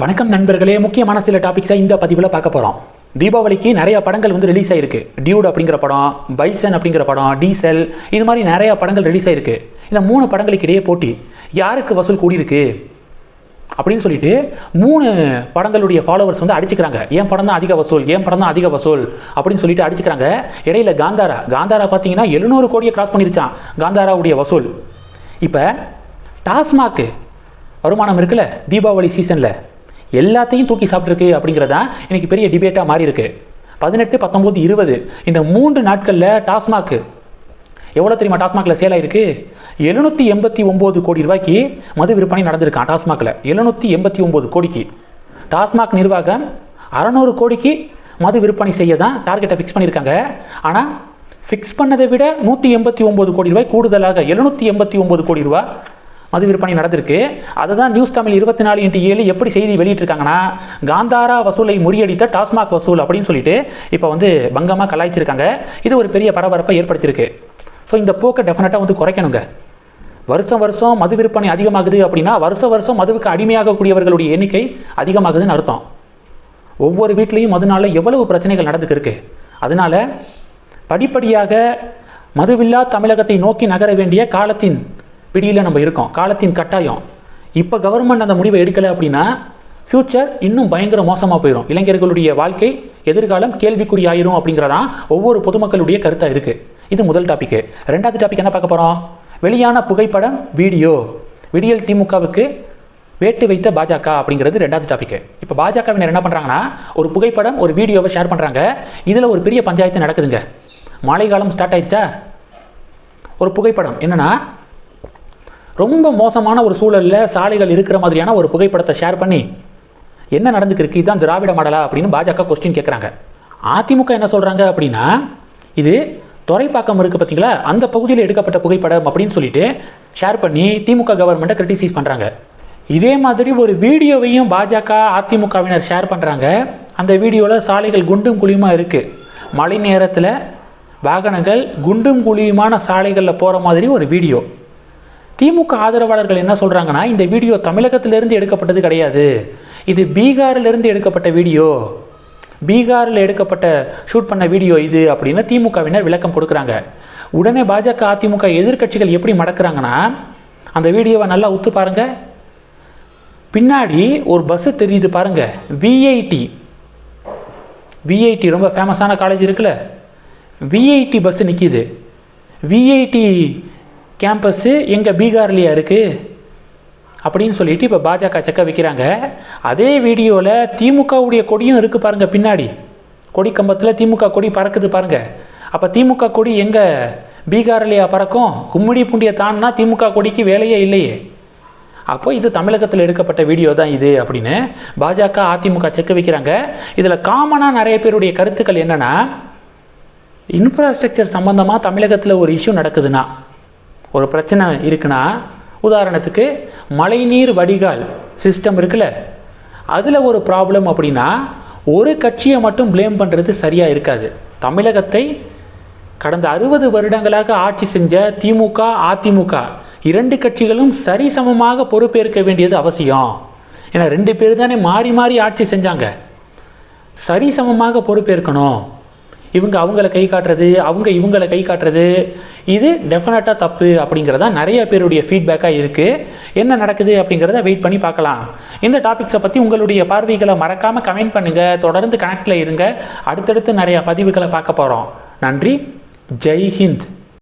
வணக்கம் நண்பர்களே முக்கியமான சில டாபிக்ஸை இந்த பதிவில் பார்க்க போகிறோம் தீபாவளிக்கு நிறைய படங்கள் வந்து ரிலீஸ் ஆயிருக்கு. டியூட் அப்படிங்கிற படம் பைசன் அப்படிங்கிற படம் டீசல் இது மாதிரி நிறைய படங்கள் ரிலீஸ் ஆயிருக்கு. இந்த மூணு படங்களுக்கு இடையே போட்டி யாருக்கு வசூல் கூடியிருக்கு? அப்படின்னு சொல்லிட்டு மூணு படங்களுடைய ஃபாலோவர்ஸ் வந்து அடிச்சுக்கிறாங்க. என் படம் தான் அதிக வசூல் என் படம் தான் அதிக வசூல்? அப்படின்னு சொல்லிட்டு அடிச்சுக்கிறாங்க. இடையில காந்தாரா காந்தாரா பார்த்தீங்கன்னா எழுநூறு கோடியை கிராஸ் பண்ணிருச்சான் காந்தாராவுடைய வசூல். இப்போ டாஸ்மாக் வருமானம் இருக்குல்ல தீபாவளி சீசனில் எல்லாத்தையும் தூக்கி சாப்பிட்ருக்கு அப்படிங்கிறதா இன்னைக்கு பெரிய டிபேட்டாக மாறி இருக்கு பதினெட்டு பத்தொம்போது இருபது இந்த மூன்று நாட்களில் டாஸ்மாக் எவ்வளோ தெரியுமா டாஸ்மாகில் சேல் ஆயிருக்கு? எழுநூற்றி எண்பத்தி ஒம்பது கோடி ரூபாய்க்கு மது விற்பனை நடந்திருக்கான் டாஸ்மாகில். எழுநூற்றி எண்பத்தி ஒம்பது கோடிக்கு. டாஸ்மாக் நிர்வாகம் அறநூறு கோடிக்கு மது விற்பனை செய்ய தான் டார்கெட்டை ஃபிக்ஸ் பண்ணியிருக்காங்க. ஆனால் ஃபிக்ஸ் பண்ணதை விட நூற்றி எண்பத்தி ஒம்பது கோடி ரூபாய் கூடுதலாக எழுநூற்றி எண்பத்தி ஒம்பது கோடி ரூபாய் மது விற்பனை நடந்திருக்கு. அதை தான் நியூஸ் தமிழ் இருபத்தி நாலு இன்ட்டு ஏழு எப்படி செய்தி வெளியிட்டிருக்காங்கன்னா காந்தாரா வசூலை முறியடித்த டாஸ்மாக் வசூல் அப்படின்னு சொல்லிட்டு இப்போ வந்து பங்கமாக கலாய்ச்சிருக்காங்க. இது ஒரு பெரிய பரபரப்பை ஏற்படுத்தியிருக்கு. ஸோ இந்த போக்கை டெஃபினட்டாக வந்து குறைக்கணுங்க. வருஷம் வருஷம் மது விற்பனை அதிகமாகுது அப்படின்னா வருஷம் வருஷம் மதுவுக்கு அடிமையாகக்கூடியவர்களுடைய எண்ணிக்கை அதிகமாகுதுன்னு அர்த்தம். ஒவ்வொரு வீட்லேயும் மதுனால எவ்வளவு பிரச்சனைகள் நடந்துக்கு இருக்கு அதனால படிப்படியாக மதுவில்லா தமிழகத்தை நோக்கி நகர வேண்டிய காலத்தின் பிடியில் நம்ம இருக்கோம். காலத்தின் கட்டாயம். இப்போ கவர்மெண்ட் அந்த முடிவை எடுக்கலை அப்படின்னா ஃப்யூச்சர் இன்னும் பயங்கர மோசமாக போயிடும் இளைஞர்களுடைய வாழ்க்கை எதிர்காலம் கேள்விக்குறி ஆயிரும் அப்படிங்கிறதான் ஒவ்வொரு பொதுமக்களுடைய கருத்தாக இருக்குது இது முதல் டாப்பிக்கு ரெண்டாவது டாபிக் என்ன பார்க்க போகிறோம் வெளியான புகைப்படம் வீடியோ விடியல் திமுகவுக்கு வேட்டு வைத்த பாஜக அப்படிங்கிறது ரெண்டாவது டாபிக் இப்போ பாஜகவினர் என்ன பண்ணுறாங்கன்னா ஒரு புகைப்படம் ஒரு வீடியோவை ஷேர் பண்ணுறாங்க இதில் ஒரு பெரிய பஞ்சாயத்து நடக்குதுங்க. மழைக்காலம் காலம் ஸ்டார்ட் ஆயிடுச்சா? ஒரு புகைப்படம். என்னென்னா ரொம்ப மோசமான ஒரு சூழலில் சாலைகள் இருக்கிற மாதிரியான ஒரு புகைப்படத்தை ஷேர் பண்ணி என்ன நடந்துக்கிருக்கு இதுதான் திராவிட மாடலா? அப்படின்னு பாஜக கொஸ்டின் கேட்குறாங்க அதிமுக என்ன சொல்கிறாங்க அப்படின்னா இது துறைப்பாக்கம் இருக்குது பார்த்தீங்களா அந்த பகுதியில் எடுக்கப்பட்ட புகைப்படம் அப்படின்னு சொல்லிட்டு ஷேர் பண்ணி திமுக கவர்மெண்ட்டை கிரிட்டிசைஸ் பண்ணுறாங்க இதே மாதிரி ஒரு வீடியோவையும் பாஜக அதிமுகவினர் ஷேர் பண்ணுறாங்க அந்த வீடியோவில் சாலைகள் குண்டும் குழியுமாக இருக்குது மழை நேரத்தில் வாகனங்கள் குண்டும் குழியுமான சாலைகளில் போகிற மாதிரி ஒரு வீடியோ. திமுக ஆதரவாளர்கள் என்ன சொல்கிறாங்கன்னா இந்த வீடியோ தமிழகத்திலிருந்து எடுக்கப்பட்டது கிடையாது. இது பீகாரிலிருந்து எடுக்கப்பட்ட வீடியோ. பீகாரில் எடுக்கப்பட்ட ஷூட் பண்ண வீடியோ இது அப்படின்னு திமுகவினர் விளக்கம் கொடுக்குறாங்க. உடனே பாஜக அதிமுக எதிர்க்கட்சிகள் எப்படி மடக்கிறாங்கன்னா அந்த வீடியோவை நல்லா உத்து பாருங்கள் பின்னாடி ஒரு பஸ்ஸு தெரியுது பாருங்கள் விஐடி விஐடி ரொம்ப ஃபேமஸான காலேஜ் இருக்குல்ல. விஐடி பஸ்ஸு நிற்கிது விஐடி கேம்பஸ்ஸு எங்கள் பீகார்லேயே இருக்குது அப்படின்னு சொல்லிட்டு இப்போ பாஜக செக்க வைக்கிறாங்க. அதே வீடியோவில் திமுகவுடைய கொடியும் இருக்குது பாருங்கள் பின்னாடி. கொடி கம்பத்தில் திமுக கொடி பறக்குது பாருங்கள் அப்போ திமுக கொடி எங்கே பீகார்லையா பறக்கும்? கும்மிடி பூண்டியை தாண்டினா திமுக கொடிக்கு வேலையே இல்லையே. அப்போ இது தமிழகத்தில் எடுக்கப்பட்ட வீடியோ தான் இது அப்படின்னு பாஜக அதிமுக செக்க வைக்கிறாங்க. இதில் காமனாக நிறைய பேருடைய கருத்துக்கள் என்னென்னா இன்ஃப்ராஸ்ட்ரக்சர் சம்மந்தமாக தமிழகத்தில் ஒரு இஷ்யூ நடக்குதுன்னா ஒரு பிரச்சனை இருக்குன்னா உதாரணத்துக்கு மழைநீர் வடிகால் சிஸ்டம் இருக்குல்ல அதில் ஒரு ப்ராப்ளம் அப்படின்னா ஒரு கட்சியை மட்டும் ப்ளேம் பண்ணுறது சரியாக இருக்காது. தமிழகத்தை கடந்த அறுபது வருடங்களாக ஆட்சி செஞ்ச திமுக அதிமுக இரண்டு கட்சிகளும் சரிசமமாக பொறுப்பேற்க வேண்டியது அவசியம். ஏன்னா ரெண்டு பேர் தானே மாறி மாறி ஆட்சி செஞ்சாங்க. சரிசமமாக பொறுப்பேற்கணும். இவங்க அவங்கள கை காட்டுறது அவங்க இவங்கள கை காட்டுறது இது டெஃபினட்டாக தப்பு அப்படிங்கிறதா நிறைய பேருடைய ஃபீட்பேக்காக இருக்குது என்ன நடக்குது அப்படிங்கிறத வெயிட் பண்ணி பார்க்கலாம். இந்த டாபிக்ஸை பற்றி உங்களுடைய பார்வைகளை மறக்காமல் கமெண்ட் பண்ணுங்கள் தொடர்ந்து கனெக்டில் இருங்க. அடுத்தடுத்து நிறைய பதிவுகளை பார்க்க போகிறோம் நன்றி. ஜெய் ஹிந்த்.